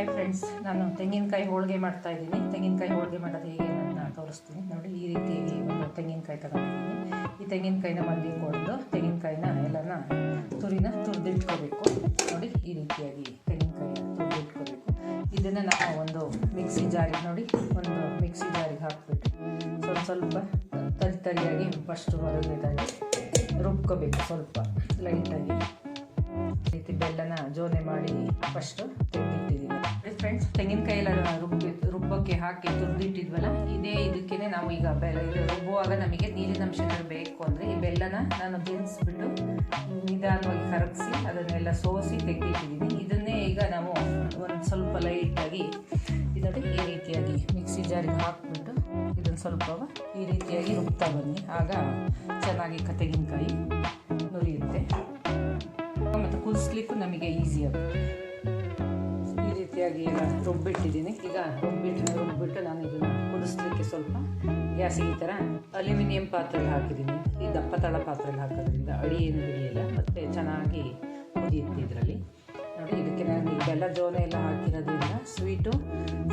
Hi friends, ನಾನು ತೆಂಗಿನಕಾಯಿ ಹೋಳಿಗೆ ಮಾಡ್ತಾ ಇದ್ದೀನಿ. ತೆಂಗಿನಕಾಯಿ ಹೋಳಿಗೆ ಮಾಡೋದು ಹೇಗೆ ನಾನು ತೋರಿಸ್ತೀನಿ. ನೋಡಿ, ಈ ರೀತಿಯಾಗಿ ಒಂದು ತೆಂಗಿನಕಾಯಿ ತಗೊಂಡಿದ್ದೀನಿ. ಈ ತೆಂಗಿನಕಾಯಿನ ಮಂದಿ ಕೊಡ್ದು ತೆಂಗಿನಕಾಯಿನ ಎಲ್ಲನ ತುರಿನ ತುರಿದಿಟ್ಕೋಬೇಕು. ನೋಡಿ, ಈ ರೀತಿಯಾಗಿ ತೆಂಗಿನಕಾಯಿನ ತುರಿದಿಟ್ಕೋಬೇಕು. ಇದನ್ನು ನಾವು ಒಂದು ಮಿಕ್ಸಿ ಜಾರಿಗೆ ನೋಡಿ, ಒಂದು ಮಿಕ್ಸಿ ಜಾರಿಗೆ ಹಾಕ್ಬಿಟ್ಟು ಸ್ವಲ್ಪ ಸ್ವಲ್ಪ ತರಿ ತರಿಯಾಗಿ ಫಸ್ಟು ಹೊರಗಡೆದಾಗಿ ರುಬ್ಕೋಬೇಕು ಸ್ವಲ್ಪ. ಲೈಟಾಗಿ ರೀತಿ ಬೆಲ್ಲನ ಜೋನೆ ಮಾಡಿ ಫಸ್ಟು ಫ್ರೆಂಡ್ಸ್ ತೆಂಗಿನಕಾಯಿ ಎಲ್ಲ ರುಬ್ಬಿ ರುಬ್ಬಕ್ಕೆ ಹಾಕಿ ತುರಿದಿಟ್ಟಿದ್ವಲ್ಲ, ಇದೇ ಇದಕ್ಕೇ ನಾವು ಈಗ ಬೆಲ್ಲ ರುಬ್ಬುವಾಗ ನಮಗೆ ನೀರಿನ ಅಂಶಗಳು ಬೇಕು ಅಂದರೆ ಈ ಬೆಲ್ಲನ ನಾನು ಬೆನ್ಸ್ಬಿಟ್ಟು ನಿಧಾನವಾಗಿ ಕರಗಿಸಿ ಅದನ್ನೆಲ್ಲ ಸೋಸಿ ತೆಗೆದಿಟ್ಟಿದ್ದೀನಿ. ಇದನ್ನೇ ಈಗ ನಾವು ಒಂದು ಸ್ವಲ್ಪ ಲೈಟಾಗಿ ಇದನ್ನು ಈ ರೀತಿಯಾಗಿ ಮಿಕ್ಸಿ ಜಾರಿಗೆ ಹಾಕಿಬಿಟ್ಟು ಇದನ್ನು ಸ್ವಲ್ಪ ಈ ರೀತಿಯಾಗಿ ರುಬ್ತಾ ಬನ್ನಿ. ಆಗ ಚೆನ್ನಾಗಿ ತೆಂಗಿನಕಾಯಿ ನುರಿಯುತ್ತೆ. ಮತ್ತು ಕುದಿಸ್ಲಿಕ್ಕೂ ನಮಗೆ ಈಸಿ ಆಗುತ್ತೆ. ರೀತಿಯಾಗಿ ಈಗ ರುಬ್ಬಿಟ್ಟಿದ್ದೀನಿ. ಈಗ ರುಬ್ಬಿಟ್ಟು ರುಬ್ಬಿಟ್ಟು ನಾನು ಇದನ್ನು ಕುದಿಸ್ಲಿಕ್ಕೆ ಸ್ವಲ್ಪ ಗ್ಯಾಸ್ ಈ ಥರ ಅಲ್ಯೂಮಿನಿಯಂ ಪಾತ್ರೆಗೆ ಹಾಕಿದ್ದೀನಿ. ಈ ದಪ್ಪ ತಳ ಪಾತ್ರೆಗೆ ಹಾಕೋದ್ರಿಂದ ಅಡಿ ಏನು ಹಿಡಿಯಿಲ್ಲ ಮತ್ತು ಚೆನ್ನಾಗಿ ಕುದಿಯುತ್ತೆ ಇದರಲ್ಲಿ. ನೋಡಿ, ಇದಕ್ಕೆ ನಾನು ಬೆಲ್ಲ ಜೋನೆ ಎಲ್ಲ ಹಾಕಿರೋದ್ರಿಂದ ಸ್ವೀಟು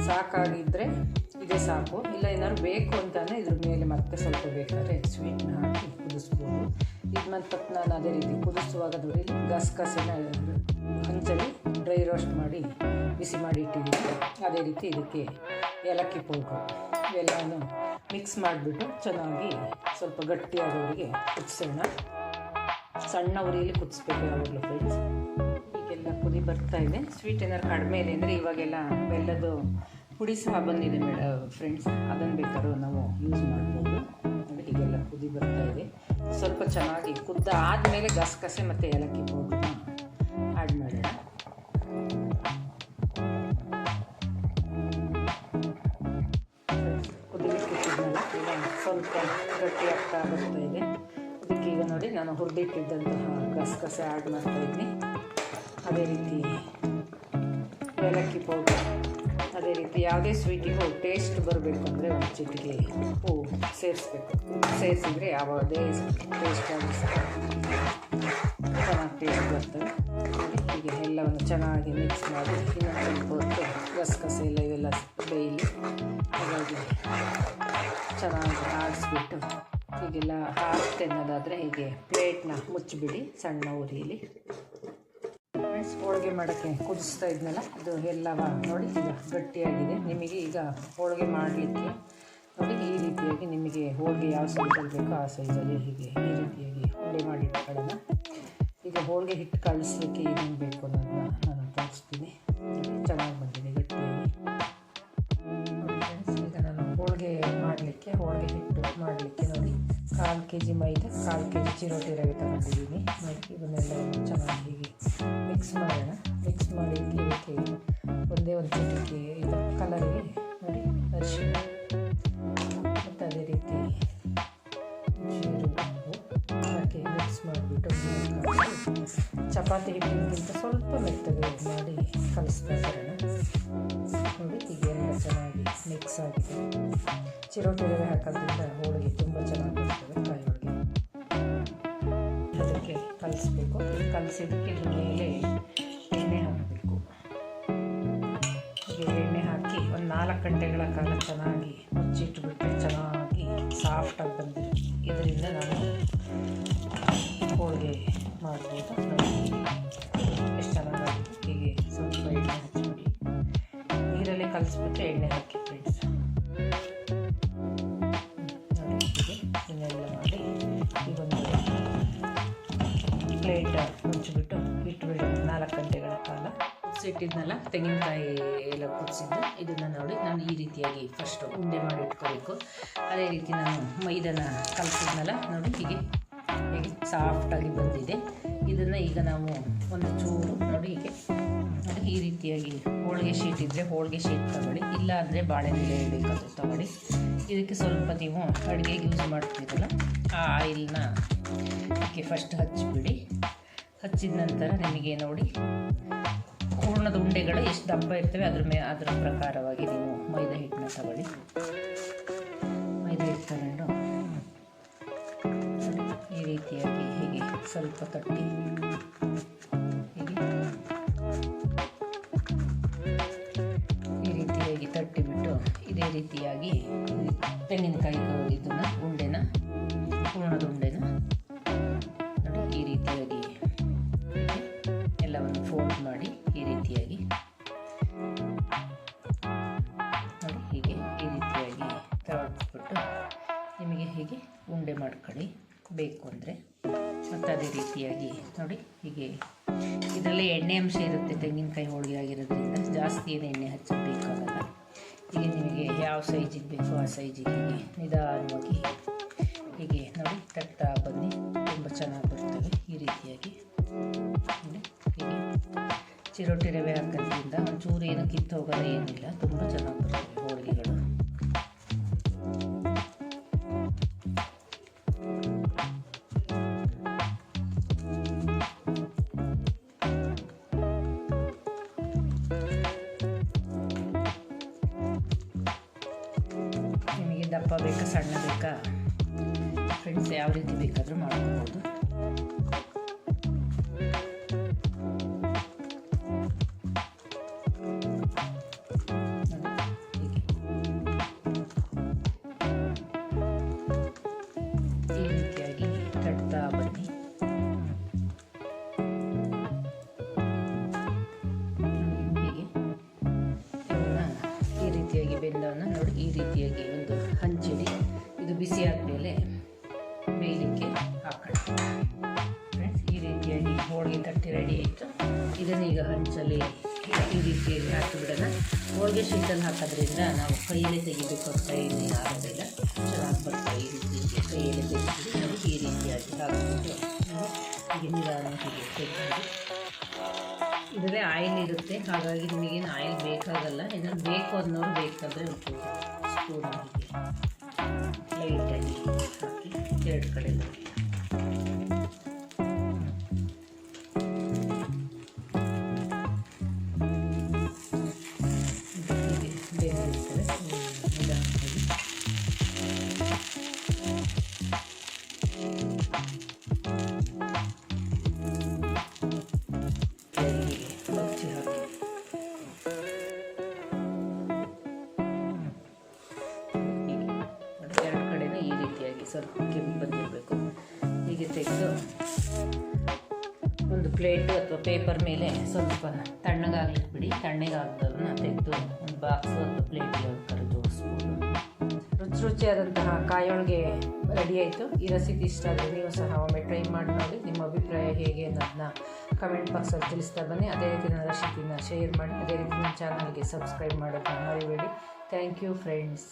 ಸಾಕಾಗಿದ್ದರೆ ಇದೇ ಸಾಕು. ಇಲ್ಲ, ಏನಾದ್ರು ಬೇಕು ಅಂತಂದರೆ ಇದ್ರ ಮೇಲೆ ಮತ್ತೆ ಸ್ವಲ್ಪ ಬೇಕಾದರೆ ಸ್ವೀಟ್ನ ಹಾಕಿ ಕುದಿಸ್ಬೋದು. ಇದು ಮತ್ತು ನಾನು ಅದೇ ರೀತಿ ಕುದಿಸುವಾಗ ನೋಡಿ ಗಸಗಸೆನ ಹಂಚಲಿ, ಡ್ರೈ ರೋಸ್ಟ್ ಮಾಡಿ ಬಿಸಿ ಮಾಡಿ ಇಟ್ಟಿದ್ದೀವಿ ಅದೇ ರೀತಿ ಇದಕ್ಕೆ ಏಲಕ್ಕಿ ಪೌಡ್ರು ಇವೆಲ್ಲನೂ ಮಿಕ್ಸ್ ಮಾಡಿಬಿಟ್ಟು ಚೆನ್ನಾಗಿ ಸ್ವಲ್ಪ ಗಟ್ಟಿಯಾದವರಿಗೆ ಕುದಿಸೋಣ. ಸಣ್ಣ ಉರಿಯಲ್ಲಿ ಕುದಿಸ್ಬೇಕು ಯಾವಾಗಲೂ ಫ್ರೆಂಡ್ಸ್ ಈಗೆಲ್ಲ ಕುದಿ ಬರ್ತಾ ಇದೆ. ಸ್ವೀಟ್ ಏನಾದ್ರು ಕಡಿಮೆ ಇದೆ ಅಂದರೆ ಇವಾಗೆಲ್ಲ ಬೆಲ್ಲದ್ದು ಪುಡಿ ಸಹ ಬಂದಿದೆ ಮೇಡ ಫ್ರೆಂಡ್ಸ್ ಅದನ್ನು ಬೇಕಾದ್ರೂ ನಾವು ಯೂಸ್ ಮಾಡ್ಬೋದು. ಹೀಗೆಲ್ಲ ಕುದಿ ಬರ್ತಾ ಇದೆ. ಸ್ವಲ್ಪ ಚೆನ್ನಾಗಿ ಕುದ್ದ ಆದಮೇಲೆ ಗಸಗಸೆ ಮತ್ತು ಏಲಕ್ಕಿ ಪೌಡ್ರನ್ನ ಆ್ಯಡ್ ಮಾಡೋಣ. ಗಟ್ಟಿ ಆಗ್ತಾ ಬರ್ತಾ ಇದೆ ಅದಕ್ಕೆ ಈಗ ನೋಡಿ ನಾನು ಹುರಿದಿಟ್ಟಿದ್ದಂತಹ ಗಸಗಸೆ ಆ್ಯಡ್ ಮಾಡ್ತಾ ಇದ್ದೀನಿ. ಅದೇ ರೀತಿ ಏಲಕ್ಕಿ ಪೌಡರ್, ಅದೇ ರೀತಿ ಯಾವುದೇ ಸ್ವೀಟಿಗೂ ಟೇಸ್ಟ್ ಬರಬೇಕು ಅಂದರೆ ಒಂದು ಚಿಟಿಗೆ ಉಪ್ಪು ಸೇರಿಸ್ಬೇಕು. ಸೇರಿಸಿದ್ರೆ ಯಾವುದೇ ಟೇಸ್ಟ್ ಆಗಿ ಚೆನ್ನಾಗಿ ಟೇಸ್ಟ್ ಬರ್ತವೆ ಹೀಗೆ ಎಲ್ಲವನ್ನು ಚೆನ್ನಾಗಿ ಮಿಕ್ಸ್ ಮಾಡಿ ಇನ್ನೊಂದು ಗಸಗಸೆ ಎಲ್ಲ ಇವೆಲ್ಲ ಬೇಯಲಿ ಹಾಗಾಗಿ ಚೆನ್ನಾಗಿ ಆಡಿಸ್ಬಿಟ್ಟು ಹೀಗೆಲ್ಲ ಹಾಕ್ತೆ ಹೀಗೆ ಪ್ಲೇಟ್ನ ಮುಚ್ಚಿಬಿಡಿ ಸಣ್ಣ ಉರಿಯಲ್ಲಿ ಫ್ರೆಂಡ್ಸ್ ಹೋಳಿಗೆ ಮಾಡೋಕ್ಕೆ ಕುದಿಸ್ತಾ ಇದ್ನಲ್ಲ ಅದು ಎಲ್ಲವ ನೋಡಿ ಈಗ ಗಟ್ಟಿಯಾಗಿದೆ ನಿಮಗೆ ಈಗ ಹೋಳಿಗೆ ಮಾಡಲಿಕ್ಕೆ ನೋಡಿ ಈ ರೀತಿಯಾಗಿ ನಿಮಗೆ ಹೋಳಿಗೆ ಯಾವ ಸೈಜಲ್ಲಿ ಬೇಕೋ ಆ ಸೈಜಲ್ಲಿ ಹೀಗೆ ಈ ರೀತಿಯಾಗಿ ಹೋಳಿಗೆ ಮಾಡಿ ಈಗ ಹೋಳಿಗೆ ಹಿಟ್ಟು ಕಳಿಸ್ಲಿಕ್ಕೆ ಏನೇನು ಬೇಕು ಅನ್ನೋದನ್ನ ನಾನು ತೋರಿಸ್ತೀನಿ. ಚೆನ್ನಾಗಿ ಬಂದಿದೆ ಗಟ್ಟಿಯಾಗಿ ಈಗ ನಾನು ಹೋಳಿಗೆ ಮಾಡಲಿಕ್ಕೆ, ಹೋಳಿಗೆ ಹಿಟ್ಟು ಮಾಡಲಿಕ್ಕೆ ನೋಡಿ ಕಾಲು ಕೆ ಜಿ ಮೈದಾ, ಕಾಲು ಕೆ ಜಿ ಚಿರೋಟಿ ರವೆ ತಗೊಂಡಿದ್ದೀನಿ. ನೋಡಿ ಇವನ್ನೆಲ್ಲ ಚೆನ್ನಾಗಿ ಮಿಕ್ಸ್ ಮಾಡೋಣ. ಮಿಕ್ಸ್ ಮಾಡಿ ಇದಕ್ಕೆ ಒಂದೇ ಒಂದು ಚಿಟಿಕೆ ಇದು. ಮೆತ್ತಗೆ ಮಾಡಿ ಕಲಿಸ್ತಾ ಬರೋಣ ನೋಡಿ ಈಗ ಎಲ್ಲ ಚೆನ್ನಾಗಿ ಮಿಕ್ಸ್ ಆಗಿದೆ ಚಿರೋಟಿ ರವೆ ಹಾಕೋದ್ರಿಂದ ಹೋಳಿಗೆ ತುಂಬ ಚೆನ್ನಾಗಿ ಬರ್ತದೆ ಕಾಯಿ ಹೋಳಿಗೆ ಅದಕ್ಕೆ ಕಲಿಸ್ಬೇಕು. ಕಲಿಸಿದ್ದಕ್ಕೆ ಇದ್ರ ಮೇಲೆ ಎಣ್ಣೆ ಹಾಕಬೇಕು ಹೀಗೆ ಎಣ್ಣೆ ಹಾಕಿ ಒಂದು ನಾಲ್ಕು ಗಂಟೆಗಳ ಕಾಲ ಚೆನ್ನಾಗಿ ಮುಚ್ಚಿಟ್ಬಿಟ್ರೆ ಚೆನ್ನಾಗಿ ಸಾಫ್ಟಾಗಿ ಬಂದಿದೆ ಇದರಿಂದ ನಾನು ಹೋಳಿಗೆ ಮಾಡ್ಬೋದು ಸ್ವಲ್ಪ ಎಣ್ಣೆ ಹಚ್ಚಿಬಿಡಿ ನೀರಲ್ಲಿ ಕಲಿಸ್ಬಿಟ್ಟು ಎಣ್ಣೆ ಹಾಕಿ ಫ್ರೆಂಡ್ಸ್ ಇದನ್ನೆಲ್ಲ ಮಾಡಿ ಈಗ ಒಂದು ಪ್ಲೇಟ್ ಮುಚ್ಚಿಬಿಟ್ಟು ಇಟ್ಬಿಡಿ ನಾಲ್ಕು ಗಂಟೆಗಳ ಕಾಲ ಕುದಿಸಿಟ್ಟಿದ್ನಲ್ಲ ತೆಂಗಿನಕಾಯಿ ಎಲ್ಲ ಕುದಿಸಿದ್ದು ಇದನ್ನು ನೋಡಿ, ನಾನು ಈ ರೀತಿಯಾಗಿ ಫಸ್ಟ್ ಉಂಡೆ ಮಾಡಿ ಇಟ್ಕೋಬೇಕು ಅದೇ ರೀತಿ ನಾನು ಮೈದಾನ ಕಲಸಿದ್ನಲ್ಲ ನೋಡಿ ಹೀಗೆ ಹೀಗೆ, ಸಾಫ್ಟಾಗಿ ಬಂದಿದೆ. ಇದನ್ನು ಈಗ ನಾವು ಒಂದು ಚೂರು ನೋಡಿ ಹೀಗೆ ಈ ರೀತಿಯಾಗಿ ಹೋಳಿಗೆ ಶೀಟ್ ಇದ್ದರೆ ಹೋಳಿಗೆ ಶೀಟ್ ತಗೊಳ್ಳಿ, ಇಲ್ಲ ಅಂದರೆ ಬಾಳೆಹಣ್ಣು ಬೇಕಾದರೂ ತಗೊಳ್ಳಿ. ಇದಕ್ಕೆ ಸ್ವಲ್ಪ ನೀವು ಅಡುಗೆಗೆ ಯೂಸ್ ಮಾಡ್ತೀರಲ್ಲ, ಆ ಆಯಿಲ್ನ ಅದಕ್ಕೆ ಫಸ್ಟ್ ಹಚ್ಚಿಬಿಡಿ. ಹಚ್ಚಿದ ನಂತರ ನಿಮಗೆ ನೋಡಿ, ಹೂರ್ಣದ ಉಂಡೆಗಳು ಎಷ್ಟು ದಪ್ಪ ಇರ್ತವೆ, ಅದ್ರ ಮೇ, ಅದರ ಪ್ರಕಾರವಾಗಿ ನೀವು ಮೈದಾ ಹಿಟ್ಟನ್ನ ತಗೊಳ್ಳಿ. ಮೈದಾ ಹಿಟ್ಟು ತಗೊಂಡು ಈ ರೀತಿಯಾಗಿ ಹೀಗೆ ಸ್ವಲ್ಪ ತಟ್ಟಿ. ರೀತಿಯಾಗಿ ತೆಂಗಿನಕಾಯಿ ಇದನ್ನ ಉಂಡೆನ ಹೂರ್ಣದ ಉಂಡೆನ. ನೋಡಿ, ಈ ರೀತಿಯಾಗಿ ಎಲ್ಲವನ್ನು ಫೋಲ್ಡ್ ಮಾಡಿ ಈ ರೀತಿಯಾಗಿ. ನೋಡಿ, ಹೀಗೆ ಈ ರೀತಿಯಾಗಿ ತಗೊಂಡ್ಬಿಟ್ಟು ನಿಮಗೆ ಹೀಗೆ ಉಂಡೆ ಮಾಡ್ಕೊಳ್ಳಿ ಬೇಕು ಅಂದರೆ. ಮತ್ತು ಅದೇ ರೀತಿಯಾಗಿ, ನೋಡಿ, ಹೀಗೆ ಇದರಲ್ಲಿ ಎಣ್ಣೆ ಅಂಶ ಇರುತ್ತೆ, ತೆಂಗಿನಕಾಯಿ ಹೋಳಿಗೆ ಆಗಿರೋದ್ರಿಂದ. ಜಾಸ್ತಿ ಏನು ಎಣ್ಣೆ ಹಚ್ಚೋದು ಬೇಕಾಗಲ್ಲ. ಹೀಗೆ ನಿಮಗೆ ಯಾವ ಸೈಜಿಗೆ ಬೇಕೋ, ಆ ಸೈಜಿಗೆ ಹೀಗೆ ನಿಧಾನವಾಗಿ ಹೀಗೆ ನೋಡಿ ತಟ್ಟಾ ಬನ್ನಿ. ತುಂಬ ಚೆನ್ನಾಗಿ ಬರ್ತವೆ ಈ ರೀತಿಯಾಗಿ. ಹೀಗೆ. ಚಿರೋಟಿ ರವೆ ಹಾಕೋದ್ರಿಂದ ಒಂಚೂರು ಏನು ಕಿತ್ತು ಏನಿಲ್ಲ. ತುಂಬ ಚೆನ್ನಾಗಿ ಬರ್ತವೆ ದಪ್ಪ ಬೇಕಾ ಸಣ್ಣ ಬೇಕಾ ಫ್ರೆಂಡ್ಸ್ ಯಾವ ರೀತಿ ಬೇಕಾದರೂ ಮಾಡ್ಕೋಬೋದು. ನೋಡಿ ಈ ರೀತಿಯಾಗಿ ಒಂದು ಹಂಚಿಡಿ ಇದು ಬಿಸಿ ಆದಮೇಲೆ ಬೇಯಲಿಕ್ಕೆ ಹಾಕೋಣ. ಫ್ರೆಂಡ್ಸ್ ಈ ರೀತಿಯಾಗಿ ಹೋಳಿಗೆ ತಟ್ಟಿ ರೆಡಿ ಆಯಿತು. ಇದನ್ನ ಈಗ ಹಂಚಲ್ಲಿ ಈ ರೀತಿಯಾಗಿ ಹಾಕಿಬಿಡೋಣ. ಹೋಳಿಗೆ ಶೀಟಲ್ಲಿ ಹಾಕೋದ್ರಿಂದ ನಾವು ಕೈಯಲ್ಲೇ ಅಂತ ಏನು ಆಗೋದಿಲ್ಲ ಚೆನ್ನಾಗಿ ಬರ್ತಾ ಈ ರೀತಿ ಕೈಯಲ್ಲೇ ತೆಗಿತೀವಿ ನಾವು ಈ ರೀತಿಯಾಗಿ ಹಾಕಿಬಿಟ್ಟು ಹೀಗೆ ನಿಧಾನ ಹೀಗೆ ತೆಗೆದು ಇದರಲ್ಲಿ ಆಯಿಲ್ ಇರುತ್ತೆ. ಹಾಗಾಗಿ ನಿಮಗೇನು ಆಯಿಲ್ ಬೇಕಾಗಲ್ಲ. ಏನಾದ್ರು ಬೇಕು ಅನ್ನೋರು ಬೇಕಾದರೆ ಒಂಚೂರು ಸ್ಪೂನ್ ಹಾಕಿ ಲೈಟಾಗಿ ಹಾಕಿ, ಎರಡು ಕಡೆ ಸ್ವಲ್ಪ ಕೆಂಪು ಬಂದಿರಬೇಕು. ಹೀಗೆ ತೆಗೆದು ಒಂದು ಪ್ಲೇಟು ಅಥವಾ ಪೇಪರ್ ಮೇಲೆ ಸ್ವಲ್ಪ ತಣ್ಣಗಾಗ್ಲಿಕ್ಕೆ ಬಿಡಿ. ತಣ್ಣಗಾಗ್ದದನ್ನ ತೆಗೆದು ಒಂದು ಬಾಕ್ಸು ಅಥವಾ ಪ್ಲೇಟ್ಗೆ ಕರೆ ಜೋಡಿಸ್ಬೋದು ರುಚಿ ರುಚಿಯಾದಂತಹ ಕಾಯೊಳಗೆ ರೆಡಿ ಆಯಿತು. ಈ ರೆಸಿಪಿ ಇಷ್ಟ ಆದರೆ ನೀವು ಸಹ ಒಮ್ಮೆ ಟ್ರೈ ಮಾಡಿ ನೋಡಿ. ನಿಮ್ಮ ಅಭಿಪ್ರಾಯ ಹೇಗೆ ಅನ್ನೋದನ್ನ ಕಮೆಂಟ್ ಬಾಕ್ಸಲ್ಲಿ ತಿಳಿಸ್ತಾ ಬನ್ನಿ. ಅದೇ ರೀತಿ ನನ್ನ ರೆಸಿಪಿನ ಶೇರ್ ಮಾಡಿ. ಅದೇ ರೀತಿ ನನ್ನ ಚಾನಲ್ಗೆ ಸಬ್ಸ್ಕ್ರೈಬ್ ಮಾಡೋದನ್ನ ಮರಿಬೇಡಿ. Thank you friends